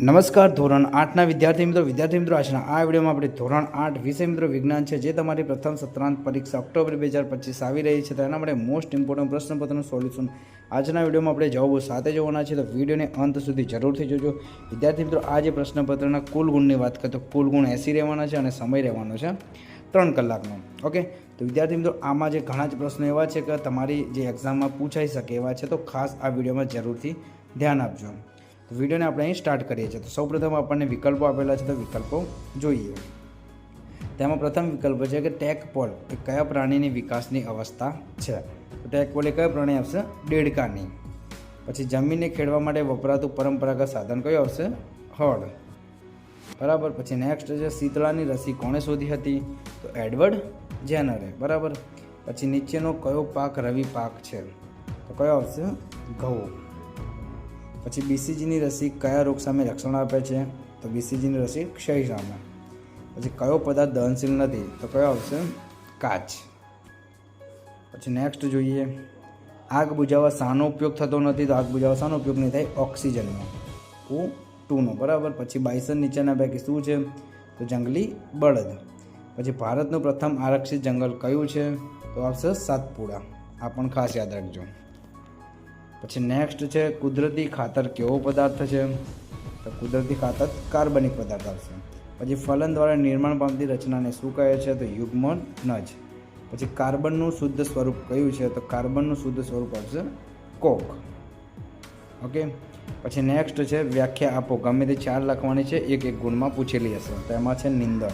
નમસ્કાર, ધોરણ આઠના વિદ્યાર્થી મિત્રો. વિદ્યાર્થી મિત્રો, આજના આ વિડીયોમાં આપણે ધોરણ આઠ વિષય મિત્રો વિજ્ઞાન છે, જે તમારી પ્રથમ સત્રાંત પરીક્ષા ઓક્ટોબર બે હજાર પચીસ આવી રહી છે તેના માટે મોસ્ટ ઇમ્પોર્ટન્ટ પ્રશ્નપત્રનું સોલ્યુશન આજના વિડીયોમાં આપણે જવાબો સાથે જોવાના છે, તો વિડીયોને અંત સુધી જરૂરથી જોજો. વિદ્યાર્થી મિત્રો આ જે પ્રશ્નપત્રના કુલ ગુણની વાત કરીએ તો કુલ ગુણ એસી રહેવાના છે અને સમય રહેવાનો છે ત્રણ કલાકનો. ઓકે? તો વિદ્યાર્થી મિત્રો, આમાં જે ઘણા જ પ્રશ્નો એવા છે કે તમારી જે એક્ઝામમાં પૂછાઈ શકે એવા છે, તો ખાસ આ વિડીયોમાં જરૂરથી ધ્યાન આપજો. તો વિડીયોને આપણે અહીં સ્ટાર્ટ કરીએ છીએ. તો સૌપ્રથમ આપણને વિકલ્પો આપેલા છે તો વિકલ્પો જોઈએ. તેમાં પ્રથમ વિકલ્પ છે કે ટેકપોલ એ કયા પ્રાણીની વિકાસની અવસ્થા છે? તો ટેકપોલ એ કયા પ્રાણી આવશે? દેડકાની. પછી જમીનને ખેડવા માટે વપરાતું પરંપરાગત સાધન કયું આવશે? હળ. બરાબર. પછી નેક્સ્ટ છે શીતળાની રસી કોણે શોધી હતી? તો એડવર્ડ જેનરે. બરાબર. પછી નીચેનો કયો પાક રવિ પાક છે? તો કયો આવશે? ઘઉં. પછી બીસીજીની રસી કયા રોગ સામે રક્ષણ આપે છે? તો બીસીજીની રસી ક્ષય સામે. પછી કયો પદાર્થ દહનશીલ નથી? તો કયો આવશે? કાચ. પછી નેક્સ્ટ જોઈએ. આગ બુઝાવવા શાનો ઉપયોગ થતો નથી, તો આગ બુઝાવવા શાનો ઉપયોગ નહીં થાય? ઓક્સિજનનો. ઉ ટુનો, બરાબર? પછી બાઈસન નીચેના પૈકી શું છે? તો જંગલી બળદ. પછી ભારતનું પ્રથમ આરક્ષિત જંગલ કયું છે? તો આવશે સાતપુડા. આ પણ ખાસ યાદ રાખજો. પછી નેક્સ્ટ છે કુદરતી ખાતર કેવો પદાર્થ છે? તો કુદરતી ખાતર કાર્બનિક પદાર્થ આવશે. પછી ફલન દ્વારા નિર્માણ પામતી રચનાને શું કહે છે? તો યુગ્મ નજ. પછી કાર્બનનું શુદ્ધ સ્વરૂપ કયું છે? તો કાર્બનનું શુદ્ધ સ્વરૂપ આવશે કોક. ઓકે? પછી નેક્સ્ટ છે વ્યાખ્યા આપો. ગમે તે ચાર લખવાની છે, એક એક ગુણમાં પૂછેલી હશે. તો એમાં છે નિંદર.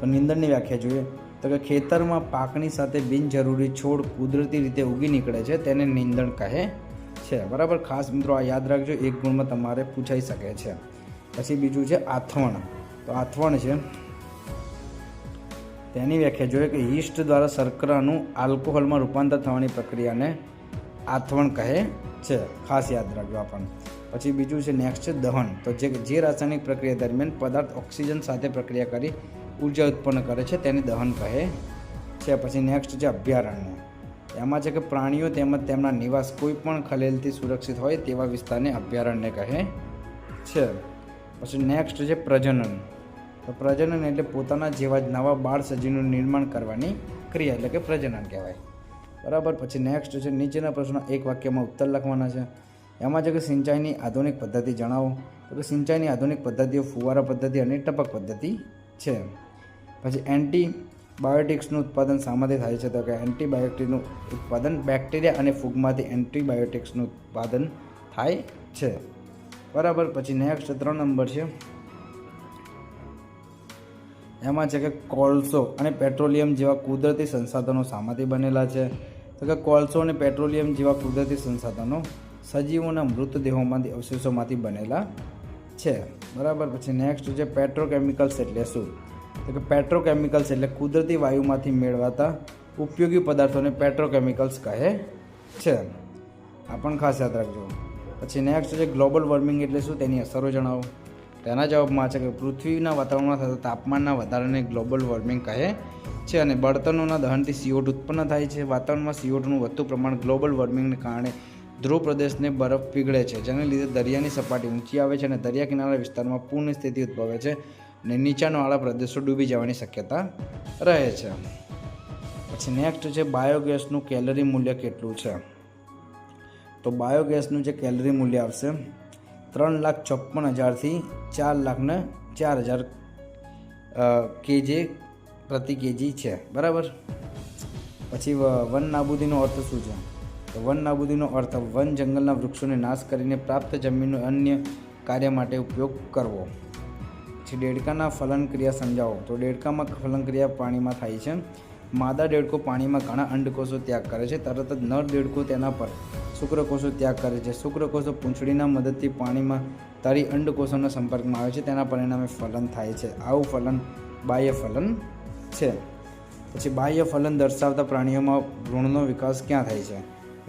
તો નિંદરની વ્યાખ્યા જોઈએ. તો કે ખેતરમાં પાકની સાથે બિનજરૂરી છોડ કુદરતી રીતે ઉગી નીકળે છે, તેને નિંદણ કહે છે. બરાબર? ખાસ મિત્રો આ યાદ રાખજો, એક ગુણમાં તમારે પૂછાઈ શકે છે. પછી બીજું છે આથવણ. તો આથવણ છે, તેની વ્યાખ્યા જોઈએ કે યીસ્ટ દ્વારા શર્કરાનું આલ્કોહોલમાં રૂપાંતર થવાની પ્રક્રિયાને આથવણ કહે છે. ખાસ યાદ રાખજો આપણને પછી બીજું છે નેક્સ્ટ છે દહન. તો જે જે રાસાયણિક પ્રક્રિયા દરમિયાન પદાર્થ ઓક્સિજન સાથે પ્રક્રિયા કરી ઊર્જા ઉત્પન્ન કરે છે તેને દહન કહે છે. પછી નેક્સ્ટ છે અભયારણ્ય. એમાં છે કે પ્રાણીઓ તેમજ તેમના નિવાસ કોઈ પણ ખલેલથી સુરક્ષિત હોય તેવા વિસ્તારને અભયારણ્ય કહે છે. પછી નેક્સ્ટ છે પ્રજનન. તો પ્રજનન એટલે પોતાના જેવા જ નવા બાળ સજીવનું નિર્માણ કરવાની ક્રિયા એટલે કે પ્રજનન કહેવાય. બરાબર? પછી નેક્સ્ટ છે નીચેના પ્રશ્નો એક વાક્યમાં ઉત્તર લખવાના છે. એમાં છે કે સિંચાઈની આધુનિક પદ્ધતિ જણાવો. તો કે સિંચાઈની આધુનિક પદ્ધતિઓ ફુવારા પદ્ધતિ અને ટપક પદ્ધતિ છે. પછી એન્ટી બાયોટિક્સનું ઉત્પાદન શામાંથી થાય છે તો કે એન્ટીબાયોટિકનું ઉત્પાદન બેક્ટેરિયા અને ફૂગમાંથી એન્ટીબાયોટિક્સનું ઉત્પાદન થાય છે. બરાબર, પછી નેક્સ્ટ ત્રણ નંબર છે. એમાં છે કે કોલસો અને પેટ્રોલિયમ જેવા કુદરતી સંસાધનો શામાંથી બનેલા છે. તો કે કોલસો અને પેટ્રોલિયમ જેવા કુદરતી સંસાધનો સજીવોના મૃતદેહોમાંથી અવશેષોમાંથી બનેલા છે. બરાબર, પછી નેક્સ્ટ છે પેટ્રોકેમિકલ્સ એટલે શું? તો કે પેટ્રોકેમિકલ્સ એટલે કુદરતી વાયુમાંથી મેળવાતા ઉપયોગી પદાર્થોને પેટ્રોકેમિકલ્સ કહે છે. આ પણ ખાસ યાદ રાખજો. પછી નેક્સ્ટ છે ગ્લોબલ વોર્મિંગ એટલે શું? તેની અસરો જણાવો. તેના જવાબમાં છે કે પૃથ્વીના વાતાવરણમાં થતા તાપમાનના વધારાને ગ્લોબલ વોર્મિંગ કહે છે અને બળતણોના દહનથી સીઓટ ઉત્પન્ન થાય છે. વાતાવરણમાં સીઓટનું વધતું પ્રમાણ ગ્લોબલ વોર્મિંગને કારણે ધ્રુવ પ્રદેશને બરફ પીગળે છે, જેને લીધે દરિયાની સપાટી ઊંચી આવે છે અને દરિયા કિનારા વિસ્તારમાં પૂર્ણ સ્થિતિ ઉદ્ભવે છે. અને નીચાણવાળા પ્રદેશો ડૂબી જવાની શક્યતા રહે છે. પછી નેક્સ્ટ છે બાયોગેસનું કેલરી મૂલ્ય કેટલું છે? તો બાયોગેસનું જે કેલરી મૂલ્ય આવશે, ત્રણ લાખ ચોપ્પન હજારથી ચાર લાખને ચાર હજાર કેજી પ્રતિ કેજી છે. બરાબર? પછી વન નાબૂદીનો અર્થ શું છે? તો વન નાબૂદીનો અર્થ વન જંગલના વૃક્ષોને નાશ કરીને પ્રાપ્ત જમીનનો અન્ય કાર્ય માટે ઉપયોગ કરવો. પછી દેડકાના ફલન ક્રિયા સમજાવો. તો દેડકામાં ફલન ક્રિયા પાણીમાં થાય છે. માદા દેડકો પાણીમાં ઘણા અંડકોષો ત્યાગ કરે છે. તરત જ નર દેડકો તેના પર શુક્રકોષો ત્યાગ કરે છે. શુક્રકોષો પૂંછડીના મદદથી પાણીમાં તરી અંડકોષોના સંપર્કમાં આવે છે. તેના પરિણામે ફલન થાય છે. આવું ફલન બાહ્ય ફલન છે. પછી બાહ્ય ફલન દર્શાવતા પ્રાણીઓમાં ભ્રૂણનો વિકાસ ક્યાં થાય છે?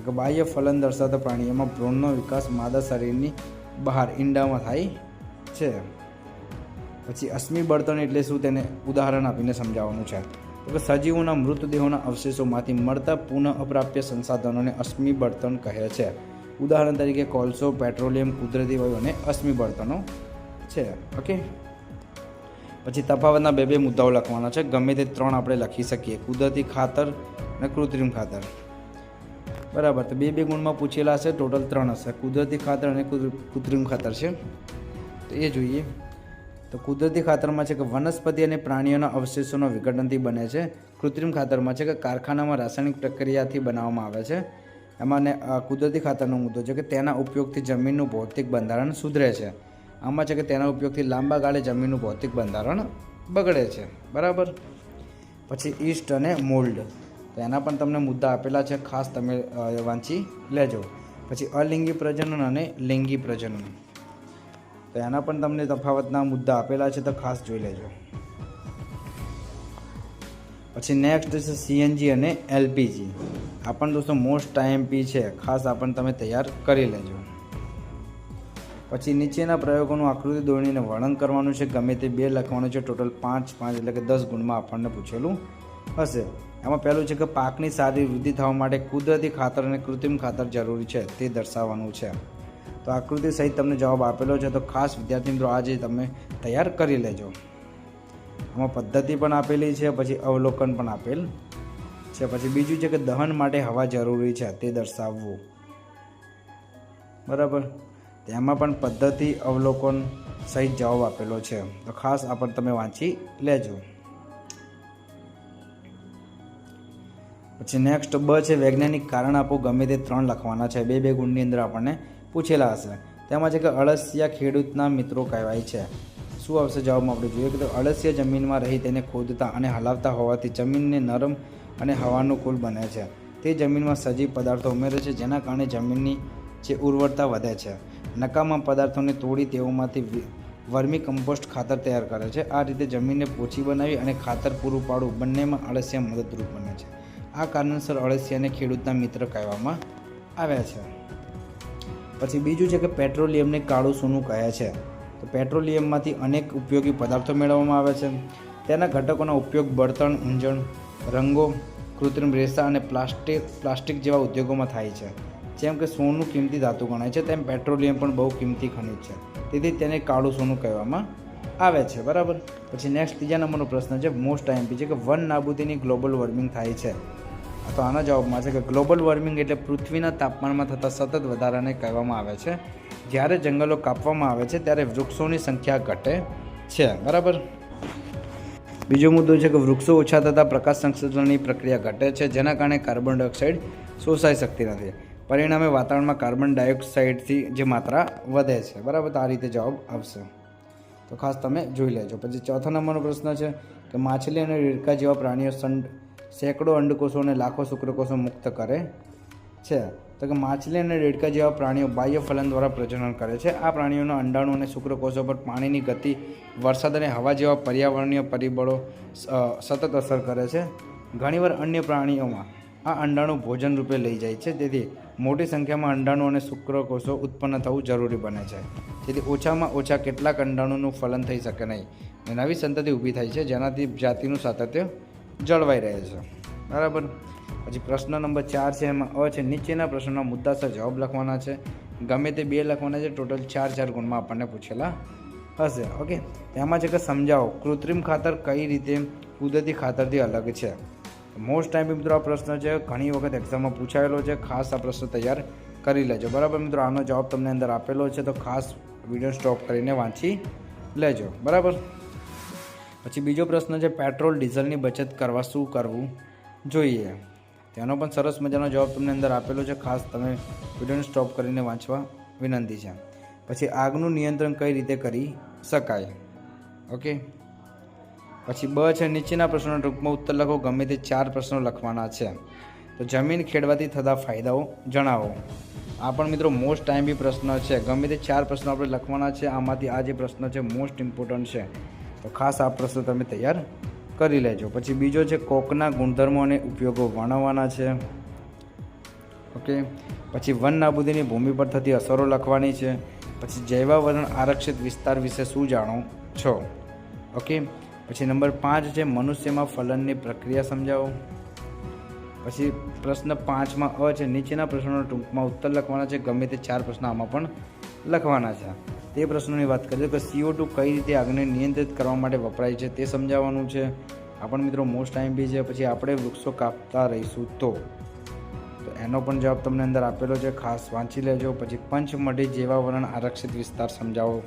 કે બાહ્ય ફલન દર્શાવતા પ્રાણીઓમાં ભ્રૂણનો વિકાસ માદા શરીરની બહાર, ઈંડામાં થાય છે. પછી અશ્મિ બળતણ એટલે શું તેને ઉદાહરણ આપીને સમજાવવાનું છે. તો કે સજીવોના મૃતદેહોના અવશેષોમાંથી મળતા પુનઃ અપ્રાપ્ય સંસાધનોને અશ્મિ બળતણ કહે છે. ઉદાહરણ તરીકે કોલસો, પેટ્રોલિયમ, કુદરતી વાયુ અને અશ્મિ બળતણો છે. ઓકે? પછી તફાવતના બે બે મુદ્દાઓ લખવાના છે. ગમે તે ત્રણ આપણે લખી શકીએ. કુદરતી ખાતર અને કૃત્રિમ ખાતર. બરાબર. તો બે બે ગુણમાં પૂછેલા હશે. ટોટલ ત્રણ હશે. કુદરતી ખાતર અને કૃત્રિમ ખાતર છે. તો એ જોઈએ. તો કુદરતી ખાતરમાં છે કે વનસ્પતિ અને પ્રાણીઓના અવશેષોના વિઘટનથી બને છે. કૃત્રિમ ખાતરમાં છે કે કારખાનામાં રાસાયણિક પ્રક્રિયાથી બનાવવામાં આવે છે. એમાં કુદરતી ખાતરનો મુદ્દો છે કે તેના ઉપયોગથી જમીનનું ભૌતિક બંધારણ સુધરે છે. આમાં છે કે તેના ઉપયોગથી લાંબા ગાળે જમીનનું ભૌતિક બંધારણ બગડે છે. બરાબર? પછી ઈસ્ટ અને મોલ્ડ. તો એના પણ તમને મુદ્દા આપેલા છે. ખાસ તમે વાંચી લેજો. પછી અલિંગી પ્રજનન અને લિંગી પ્રજનન. તો એના પણ તમને તફાવતના મુદ્દા આપેલા છે તો ખાસ જોઈ લેજો. પછી નેક્સ્ટ છે સીએનજી અને એલપીજી આ પણ દોસ્તો મોસ્ટ આઈએમપી છે. ખાસ આ પણ તમે તૈયાર કરી લેજો. પછી નીચેના પ્રયોગોનું આકૃતિ દોરીને વર્ણન કરવાનું છે. ગમે તે બે લખવાનું છે. ટોટલ પાંચ પાંચ એટલે કે દસ ગુણમાં આપણને પૂછેલું હશે. એમાં પહેલું છે કે પાકની સારી વૃદ્ધિ થવા માટે કુદરતી ખાતર અને કૃત્રિમ ખાતર જરૂરી છે. તે દર્શાવવાનું છે. તો આકૃતિ સહિત તમને જવાબ આપેલો છે. તો ખાસ વિદ્યાર્થી મિત્રો, આજે તમે તૈયાર કરી લેજો. આમાં પદ્ધતિ પણ આપેલી છે, પછી અવલોકન પણ આપેલ છે. પછી બીજું છે કે દહન માટે હવા જરૂરી છે, તે દર્શાવવું. બરાબર? તેમાં પણ પદ્ધતિ, અવલોકન સહિત જવાબ આપેલો છે. તો ખાસ આ પણ તમે વાંચી લેજો. પછી નેક્સ્ટ બ છે, વૈજ્ઞાનિક કારણ આપો, ગમે તે ત્રણ લખવાના છે. બે બે ગુણની અંદર આપણને પૂછેલા હશે. તેમાં છે કે અળસિયા ખેડૂતના મિત્રો કહેવાય છે. શું આવશે જવાબમાં આપણે જોઈએ કે તો અળસિયા જમીનમાં રહી તેને ખોદતા અને હલાવતા હોવાથી જમીનને નરમ અને હવાનુકૂળ બને છે. તે જમીનમાં સજીવ પદાર્થો ઉમેરે છે, જેના કારણે જમીનની જે ઉર્વરતા વધે છે. નકામા પદાર્થોને તોડી તેઓમાંથી વર્મી કમ્પોસ્ટ ખાતર તૈયાર કરે છે. આ રીતે જમીનને પોચી બનાવી અને ખાતર પૂરું પાડવું બંનેમાં અળસિયા મદદરૂપ બને છે. આ કારણસર અળસિયાને ખેડૂતના મિત્ર કહેવામાં આવ્યા છે. પછી બીજું છે કે પેટ્રોલિયમને કાળું સોનું કહે છે. તો પેટ્રોલિયમમાંથી અનેક ઉપયોગી પદાર્થો મેળવવામાં આવે છે. તેના ઘટકોનો ઉપયોગ બળતણ ઊંજણ રંગો, કૃત્રિમ રેસા અને પ્લાસ્ટિક પ્લાસ્ટિક જેવા ઉદ્યોગોમાં થાય છે. જેમ કે સોનું કિંમતી ધાતુ ગણાય છે, તેમ પેટ્રોલિયમ પણ બહુ કિંમતી ખનિજ છે. તેથી તેને કાળું સોનું કહેવામાં આવે છે. બરાબર? પછી નેક્સ્ટ, ત્રીજા નંબરનો પ્રશ્ન છે. મોસ્ટ આઈએમપી છે કે વન નાબૂદીની ગ્લોબલ વોર્મિંગ થાય છે. તો આના જવાબમાં છે કે ગ્લોબલ વોર્મિંગ એટલે પૃથ્વીના તાપમાનમાં થતા સતત વધારાને કહેવામાં આવે છે. જ્યારે જંગલો કાપવામાં આવે છે ત્યારે વૃક્ષોની સંખ્યા ઘટે છે. બરાબર? બીજો મુદ્દો છે કે વૃક્ષો ઓછા થતાં પ્રકાશ સંશ્લેષણની પ્રક્રિયા ઘટે છે, જેના કારણે કાર્બન ડાયોક્સાઇડ શોષાઈ શકતી નથી. પરિણામે વાતાવરણમાં કાર્બન ડાયોક્સાઇડથી જે માત્રા વધે છે. બરાબર? તો આ રીતે જવાબ આવશે. તો ખાસ તમે જોઈ લેજો. પછી ચોથા નંબરનો પ્રશ્ન છે કે માછલી અને રીડકા જેવા પ્રાણીઓ સંડ સેંકડો અંડકોષો અને લાખો શુક્રકોષો મુક્ત કરે છે. તો કે માછલી અને રેડકા જેવા પ્રાણીઓ બાહ્ય ફલન દ્વારા પ્રજનન કરે છે. આ પ્રાણીઓના અંડાણુ અને શુક્રકોષો પર પાણીની ગતિ, વરસાદ અને હવા જેવા પર્યાવરણીય પરિબળો સતત અસર કરે છે. ઘણીવાર અન્ય પ્રાણીઓમાં આ અંડાણુ ભોજન રૂપે લઈ જાય છે. તેથી મોટી સંખ્યામાં અંડાણુ અને શુક્રકોષો ઉત્પન્ન થવું જરૂરી બને છે. તેથી ઓછામાં ઓછા કેટલાક અંડાણુનું ફલન થઈ શકે નહીં. નવી સંતતિ ઊભી થાય છે. જેનાથી જાતિનું સાતત્ય જળવાઈ રહે છે. બરાબર? પછી પ્રશ્ન નંબર ચાર છે એમાં, અ છે, નીચેના પ્રશ્નોના મુદ્દાસર જવાબ લખવાના છે. ગમે તે બે લખવાના છે, ટોટલ ચાર ચાર ગુણમાં આપણને પૂછેલા હશે. ઓકે? તેમાં છે કે સમજાવો, કૃત્રિમ ખાતર કઈ રીતે, કુદરતી ખાતરથી અલગ છે? મોસ્ટ ટાઈમ મિત્રો આ પ્રશ્ન છે, ઘણી વખત એક્ઝામમાં પૂછાયેલો છે, ખાસ આ પ્રશ્ન તૈયાર કરી લેજો. બરાબર મિત્રો? આનો જવાબ તમને અંદર આપેલો છે, તો ખાસ વીડિયો સ્ટોપ કરીને વાંચી લેજો. બરાબર? પછી બીજો પ્રશ્ન છે, પેટ્રોલ, ડીઝલની બચત કરવા શું કરવું જોઈએ? તેનો પણ સરસ મજાનો જવાબ તમને અંદર આપેલો છે. ખાસ તમે વિડીયોને સ્ટોપ કરીને વાંચવા વિનંતી છે. પછી આગનું નિયંત્રણ કઈ રીતે કરી શકાય? ઓકે? પછી બ છે, નીચેના પ્રશ્નોના ટૂંકમાં ઉત્તર લખો. ગમે તે ચાર પ્રશ્નો લખવાના છે. તો જમીન ખેડવાથી થતા ફાયદાઓ જણાવો. આ પણ મિત્રો મોસ્ટ ટાઈમ બી પ્રશ્ન છે. ગમે તે ચાર પ્રશ્નો આપણે લખવાના છે. આમાંથી આ જે પ્રશ્ન છે મોસ્ટ ઇમ્પોર્ટન્ટ છે. તો ખાસ આ પ્રશ્ન તમે તૈયાર કરી લેજો. પછી બીજો છે કોકના ગુણધર્મો અને ઉપયોગો વર્ણવવાના છે. ઓકે? પછી વન નાબૂદીની ભૂમિ પર થતી અસરો લખવાની છે. પછી જૈવાવરણ આરક્ષિત વિસ્તાર વિશે શું જાણો છો? ઓકે? પછી નંબર પાંચ છે મનુષ્યમાં ફલનની પ્રક્રિયા સમજાવો. પછી પ્રશ્ન પાંચમાં અ છે નીચેના પ્રશ્નોનો ટૂંકમાં ઉત્તર લખવાના છે. ગમે તે ચાર પ્રશ્ન આમાં પણ લખવાના છે. તે પ્રશ્નોની વાત કરીએ તો સીઓ ટુ કઈ રીતે આગને નિયંત્રિત કરવા માટે વપરાય છે તે સમજાવવાનું છે. આપણ મિત્રો મોસ્ટ ટાઈમ બી છે, પછી આપણે વૃક્ષો કાપતા રહીશું તો. એનો પણ જવાબ તમને અંદર આપેલો છે, ખાસ વાંચી લેજો, પછી પંચમઢી જેવા વર્ણ આરક્ષિત વિસ્તાર સમજાવો.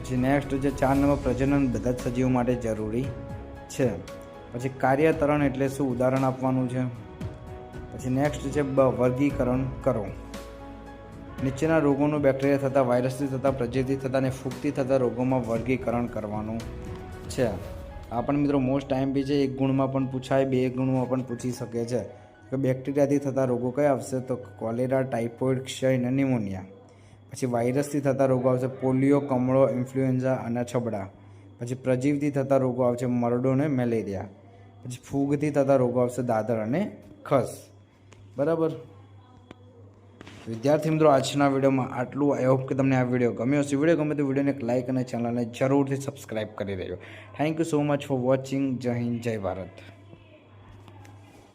પછી નેક્સ્ટ છે, ચાર નંબર પ્રજનન બધા જ સજીવો માટે જરૂરી છે. પછી કાર્યતરણ એટલે શું? ઉદાહરણ આપવાનું છે. પછી નેક્સ્ટ છે વર્ગીકરણ કરો. નીચેના રોગોનું બેક્ટેરિયા થતા વાયરસથી થતા પ્રજેથી થતા અને ફૂગથી થતા રોગોમાં વર્ગીકરણ કરવાનું છે. આપણને મિત્રો મોસ્ટ ટાઈમ બી છે, એક ગુણમાં પણ પૂછાય, બે ગુણમાં પણ પૂછી શકે છે. કે બેક્ટેરિયાથી થતા રોગો કયા આવશે? તો કોલેરા, ટાઇફોઇડ, ક્ષય અને નિમોનિયા પછી વાયરસથી થતા રોગો આવશે, પોલિયો, કમળો, ઇન્ફ્લુએન્ઝા અને છબડા. પછી પ્રજીવથી થતા રોગો આવશે, મરડો અને મેલેરિયા. પછી ફૂગથી થતા રોગો આવશે, દાદર અને ખસ. બરાબર? વિદ્યાર્થી મિત્રો, આજના વિડીયોમાં આટલું. આઈ હોપ કે તમને આ વીડિયો ગમ્યો હશે. વીડિયો ગમે તો વિડીયોને એક લાઇક અને ચેનલને જરૂરથી સબસ્ક્રાઇબ કરી દેજો. Thank you so much for watching જય હિન્દ, જય ભારત.